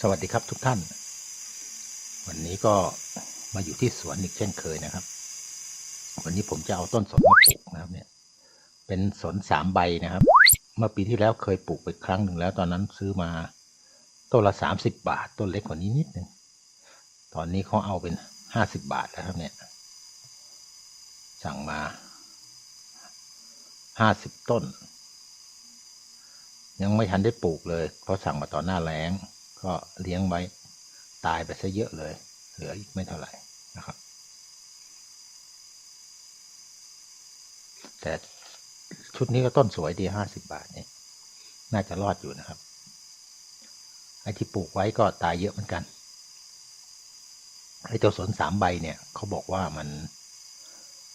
สวัสดีครับทุกท่าน วันนี้ก็มาอยู่ที่สวนอีกเช่นเคยนะครับ วันนี้ผมจะเอาต้นสนมาปลูกนะครับ เนี่ย เป็นสนสามใบนะครับ เมื่อปีที่แล้วเคยปลูกไปครั้งหนึ่งแล้ว ตอนนั้นซื้อมาต้นละสามสิบบาท ต้นเล็กกว่านี้นิดหนึ่งตอนนี้เขาเอาเป็นห้าสิบบาทแล้วครับ เนี่ย สั่งมาห้าสิบต้น ยังไม่ทันได้ปลูกเลยเพราะสั่งมาตอนหน้าแล้ง ก็เลี้ยงไว้ตายไปซะเยอะเลย เหลืออีกไม่เท่าไหร่นะครับ แต่ชุดนี้ก็ต้นสวยดีห้าสิบบาทนี่น่าจะรอดอยู่นะครับ ไอ้ที่ปลูกไว้ก็ตายเยอะเหมือนกันไอ้เจ้าสนสามใบเนี่ยเขาบอกว่ามัน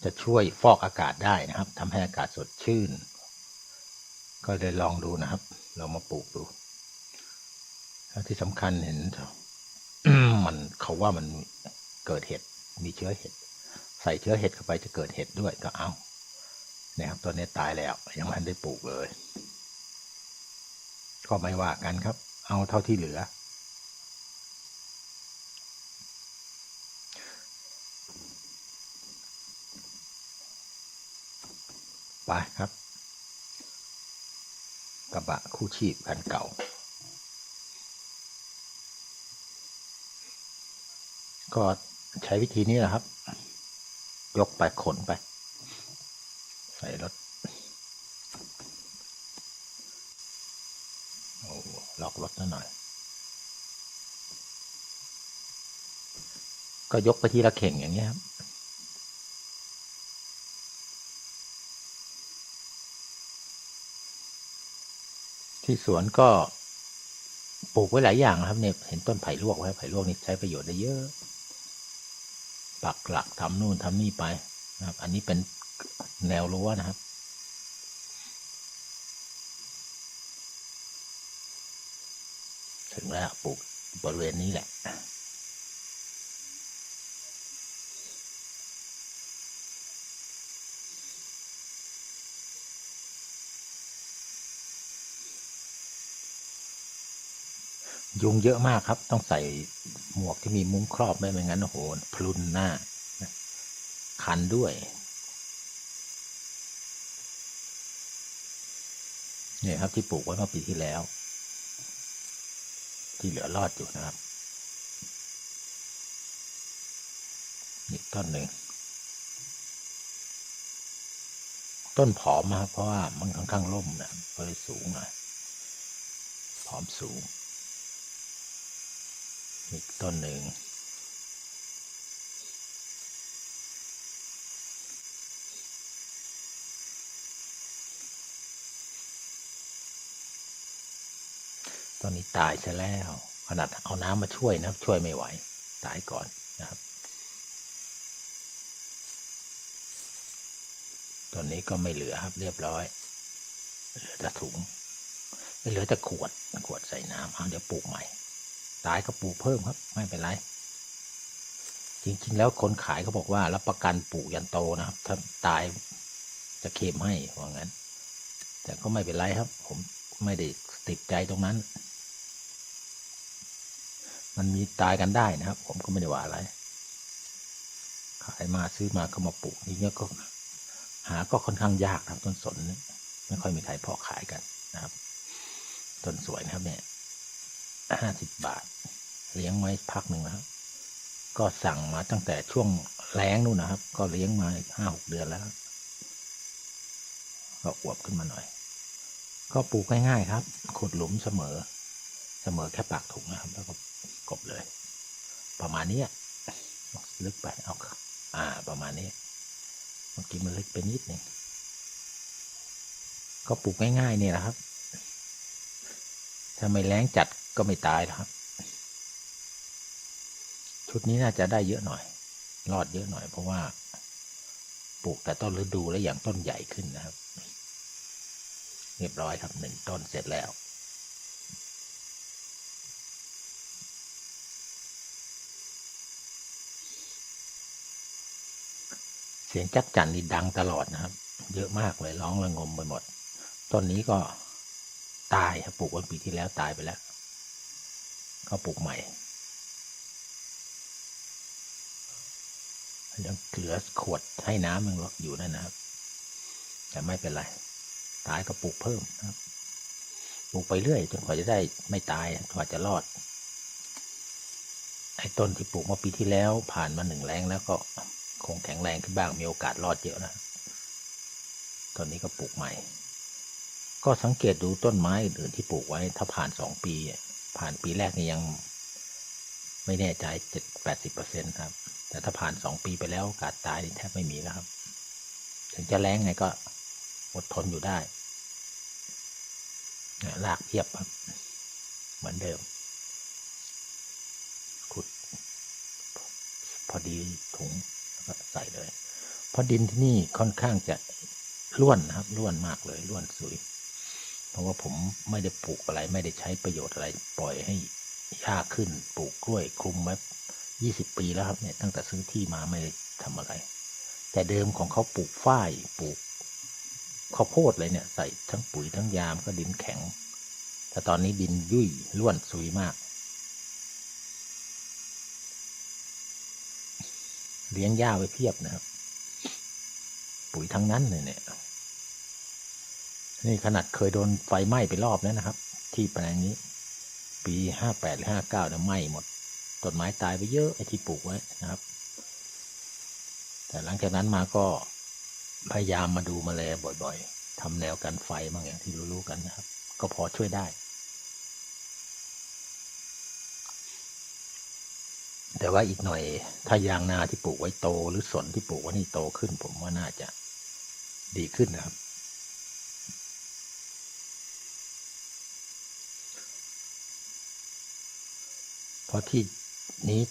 จะช่วยฟอกอากาศได้นะครับทำให้อากาศสดชื่น ก็เลยลองดูนะครับ เรามาปลูกดู ที่สำคัญเห็นมันเขาว่ามันเกิดเห็ดมีเชื้อเห็ด ใส่เชื้อเห็ดเข้าไปจะเกิดเห็ดด้วยก็เอานี่ยครับตัวนี้ตายแล้วยังไม่ได้ปลูกเลย ก็ไม่ว่ากันครับ เอาเท่าที่เหลือ ไปครับ กระบะคู่ชีพคันเก่า ก็ใช้วิธีนี้แหละครับ ยกไปขนไป ใส่รถโอ้ล็อกรถนิดหน่อย ก็ยกไปทีละเข่งอย่างนี้ยครับที่สวนก็ปลูกไว้หลายอย่างครับเนี่ยเห็นต้นไผ่ลวกไว้ไผ่ลวกนี่ใช้ประโยชน์ได้เยอะ ปักหลักทำนู่นทำนี่ไปนะครับ อันนี้เป็นแนวรั้วนะครับ ถึงแล้วปลูกบริเวณนี้แหละ ยุงเยอะมากครับ ต้องใส่หมวกที่มีมุ้งครอบไม่ไม่งั้นโอ้โหพลุนหน้าคันด้วย เนี่ยครับที่ปลูกไว้เมื่อปีที่แล้ว ที่เหลือรอดอยู่นะครับอีกต้นหนึ่ง ต้นผอมนะครับเพราะว่ามันค่อนข้างร่มนะก็เลยสูงหน่อยผอมสูง อีกต้นหนึ่ง ตอนนี้ตายซะแล้ว ขนาดเอาน้ำมาช่วยนะช่วยไม่ไหว ตายก่อนนะครับ ตอนนี้ก็ไม่เหลือครับเรียบร้อย เหลือแต่ถุง ไม่เหลือแต่ขวด ขวดใส่น้ำเอาเดี๋ยวปลูกใหม่ ตายก็ปลูกเพิ่มครับ ไม่เป็นไร จริง ๆ แล้วคนขายเขาบอกว่ารับประกันปลูกยันโตนะครับ ถ้าตายจะเคลมให้ว่างั้น แต่ก็ไม่เป็นไรครับ ผมไม่ได้ติดใจตรงนั้น มันมีตายกันได้นะครับ ผมก็ไม่ได้ว่าอะไร ขายมาซื้อมาก็มาปลูกนี่ก็ หาก็ค่อนข้างยากครับต้นสน ไม่ค่อยมีใครพาะขายกันนะครับ ต้นสวยนะครับเนี่ย ห้าสิบบาท เลี้ยงไว้พักหนึ่งนะครับ ก็สั่งมาตั้งแต่ช่วงแล้งนู่นนะครับ ก็เลี้ยงมาห้าหกเดือนแล้ว ก็อวบขึ้นมาหน่อย ก็ปลูกง่ายๆครับ ขุดหลุมเสมอ เสมอแค่ปากถุงนะครับ แล้วก็กบเลย ประมาณนี้ลึกไปเอาอ่า ประมาณนี้เมื่อกี้มันลึกไปนิดหนึ่งก็ปลูกง่ายๆเนี่ยนะครับถ้าไม่แรงจัด ก็ไม่ตายหรอกครับ ชุดนี้น่าจะได้เยอะหน่อย รอดเยอะหน่อย เพราะว่าปลูกแต่ต้นฤดูและอย่างต้นใหญ่ขึ้นนะครับ เรียบร้อยครับหนึ่งต้นเสร็จแล้วเสียงจักจั่นนี่ดังตลอดนะครับ เยอะมากเลยร้องระงมไปหมด ต้นนี้ก็ตายครับปลูกวันปีที่แล้วตายไปแล้ว ก็ปลูกใหม่ยังเหลือขวดให้น้ำยังอยู่นั่นนะครับ แต่ไม่เป็นไร ตายก็ปลูกเพิ่มนะครับ ปลูกไปเรื่อยจนกว่าจะได้ไม่ตายกว่าจะรอด ไอ้ต้นที่ปลูกเมื่อปีที่แล้ว ผ่านมาหนึ่งแรงแล้วก็คงแข็งแรงขึ้นบ้างมีโอกาสรอดเยอะนะตอนนี้ก็ปลูกใหม่ ก็สังเกตดูต้นไม้อื่นๆที่ปลูกไว้ ถ้าผ่านสองปี ผ่านปีแรกนี่ยังไม่แน่ใจเจ็ดแปดสิบเปอร์เซ็นครับ แต่ถ้าผ่านสองปีไปแล้วโอกาสตายนี่แทบไม่มีแล้วครับ ถึงจะแรงไงก็อดทนอยู่ได้ลากเพียบครับ เหมือนเดิม ขุด พอดีถุงแล้วก็ใส่เลย เพราะดินที่นี่ค่อนข้างจะร่วนนะครับร่วนมากเลยร่วนสุย เพราะว่าผมไม่ได้ปลูกอะไรไม่ได้ใช้ประโยชน์อะไร ปล่อยให้หญ้าขึ้นปลูกกล้วยคลุมไว้ยี่สิบปีแล้วครับเนี่ยตั้งแต่ซื้อที่มาไม่ได้ทำอะไร แต่เดิมของเขาปลูกฝ้ายปลูกข้าวโพดเลยเนี่ยใส่ทั้งปุ๋ยทั้งยามก็ดินแข็ง แต่ตอนนี้ดินยุ่ยร่วนซุยมาก เลี้ยงหญ้าไว้เพียบนะครับ ปุ๋ยทั้งนั้นเลยเนี่ย นี่ขนาดเคยโดนไฟไหม้ไปรอบแล้วนะครับ ที่แปลงนี้ ปีห้าแปดหรือห้าเก้าเนี่ยไหม้หมดต้นไม้ตายไปเยอะไอ้ที่ปลูกไว้นะครับ แต่หลังจากนั้นมาก็พยายามมาดูมาแลบ่อยๆทำแนวกันไฟบางอย่างที่รู้ๆกันนะครับ ก็พอช่วยได้ แต่ว่าอีกหน่อยถ้ายางนาที่ปลูกไว้โตหรือสนที่ปลูกไว้นี่โตขึ้น ผมว่าน่าจะดีขึ้นนะครับ เพราะที่นี้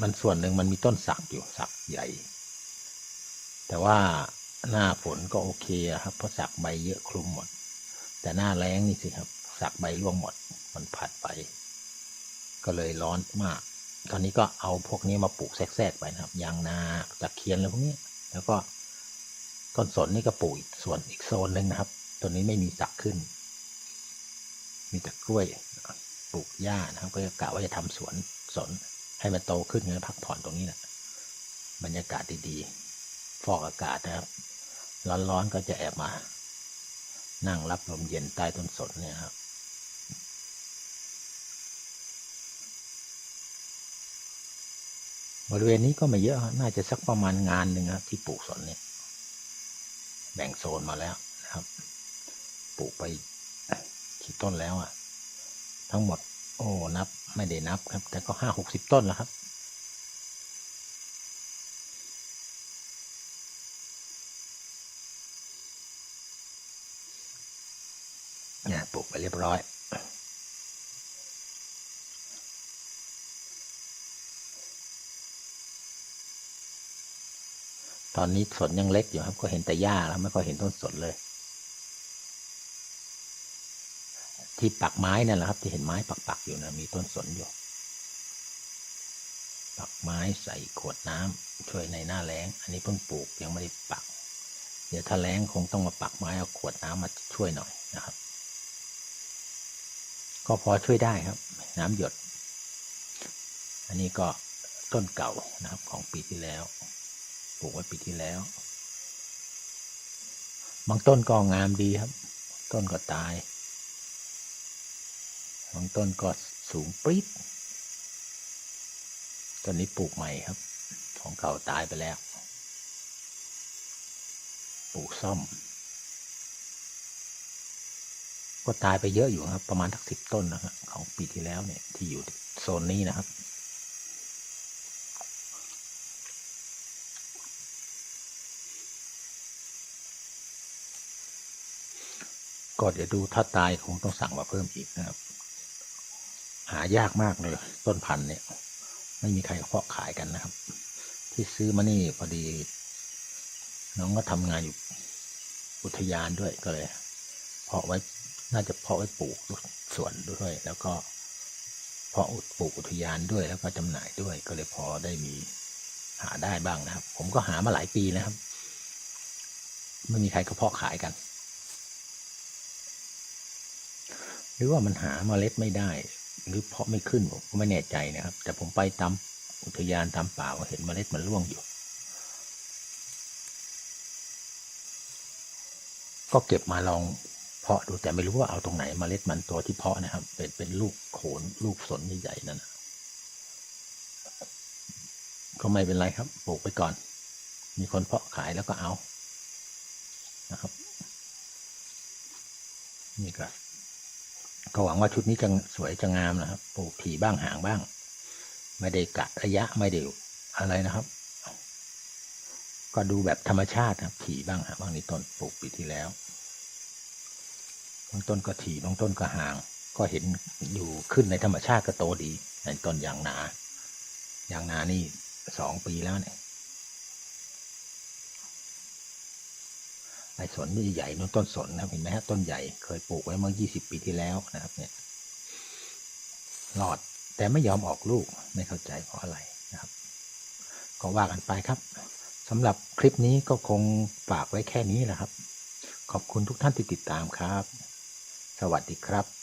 มันส่วนหนึ่งมันมีต้นสักอยู่สักใหญ่ แต่ว่าหน้าฝนก็โอเคครับเพราะสักใบเยอะคลุมหมด แต่หน้าแล้งนี่สิครับ สักใบร่วงหมด มันผัดไป ก็เลยร้อนมาก ตอนนี้ก็เอาพวกนี้มาปลูกแทรกๆไปนะครับยางนาตะเคียนอะไรพวกนี้ แล้วก็ต้นสนนี่ก็ปลูกส่วนอีกโซนหนึ่งนะครับ ตัวนี้ไม่มีสักขึ้น มีแต่กล้วย ปลูกหญ้านะครับก็กะว่าจะทำสวนสนให้มันโตขึ้นแล้วพักผ่อนตรงนี้แหละบรรยากาศดีๆ ฟอกอากาศนะครับ ร้อนๆก็จะแอบมา นั่งรับลมเย็นใต้ต้นสนเนี่ยครับบริเวณนี้ก็ไม่เยอะน่าจะสักประมาณงานหนึ่งครับที่ปลูกสนเนี่ย แบ่งโซนมาแล้วนะครับ ปลูกไปกี่ต้นแล้วอะ ทั้งหมด โอ้ นับไม่ได้นับครับ แต่ก็ห้าหกสิบต้นแล้วครับ เนี่ยปลูกไปเรียบร้อยตอนนี้สนยังเล็กอยู่ครับ ก็เห็นแต่หญ้าแล้วไม่ค่อยเห็นต้นสนเลย ที่ปักไม้นั่นแหละครับ ที่เห็นไม้ปักๆอยู่นะมีต้นสนอยู่ ปักไม้ใส่ขวดน้ำช่วยในหน้าแล้ง อันนี้เพิ่งปลูกยังไม่ได้ปัก เดี๋ยวถ้าแล้งคงต้องมาปักไม้เอาขวดน้ำมาช่วยหน่อยนะครับ ก็พอช่วยได้ครับ น้ำหยด อันนี้ก็ต้นเก่านะครับของปีที่แล้ว ปลูกไว้ปีที่แล้ว บางต้นก็งามดีครับ ต้นก็ตาย บางต้นก็สูงปรี๊ดต้นนี้ปลูกใหม่ครับ ของเก่าตายไปแล้ว ปลูกซ่อม ก็ตายไปเยอะอยู่ครับ ประมาณทักสิบต้นนะครับของปีที่แล้วเนี่ย ที่อยู่โซนนี้นะครับก็เดี๋ยวดูถ้าตายคงต้องสั่งมาเพิ่มอีกนะครับ หายากมากเลย ต้นพันธุ์เนี่ย ไม่มีใครเพาะขายกันนะครับ ที่ซื้อมานี่พอดี น้องก็ทำงานอยู่อุทยานด้วยก็เลย เพาะไว้น่าจะเพาะไว้ปลูกสวนด้วย แล้วก็เพาะปลูกอุทยานด้วยแล้วก็จำหน่ายด้วยก็เลยพอได้มีหาได้บ้างนะครับ ผมก็หามาหลายปีนะครับ ไม่มีใครก็เพาะขายกัน หรือว่ามันหาเมล็ดไม่ได้ หรือเพาะไม่ขึ้นผมก็ไม่แน่ใจนะครับ แต่ผมไปตามอุทยานตามป่าเห็นเมล็ดมันร่วงอยู่ ก็เก็บมาลองเพาะดูแต่ไม่รู้ว่าเอาตรงไหนเมล็ดมันตัวที่เพาะนะครับ เป็นเป็นลูกโขนลูกสนใหญ่ๆนั่นนะก็ไม่เป็นไรครับปลูกไปก่อน มีคนเพาะขายแล้วก็เอานะครับนี่ก็ ก็หวังว่าชุดนี้จะสวยจะงามนะครับปลูกถี่บ้างห่างบ้าง ไม่ได้กะระยะไม่ได้อะไรนะครับ ก็ดูแบบธรรมชาติครับถี่บ้างห่างบ้างนี่ต้นปลูกปีที่แล้วบางต้นก็ถี่บางต้นก็ห่าง ก็เห็นอยู่ขึ้นในธรรมชาติก็โตดีในต้นยางนา ยางนานี่สองปีแล้วเนี่ย ไอ้สนนี่ใหญ่นู่นต้นสนนะเห็นไหมฮะต้นใหญ่เคยปลูกไว้เมื่อ 20 ปีที่แล้วนะครับเนี่ยหลอดแต่ไม่ยอมออกลูกไม่เข้าใจเพราะอะไรนะครับ ก็ว่ากันไปครับสำหรับคลิปนี้ก็คงฝากไว้แค่นี้แหละครับ ขอบคุณทุกท่านที่ติดตามครับ สวัสดีครับ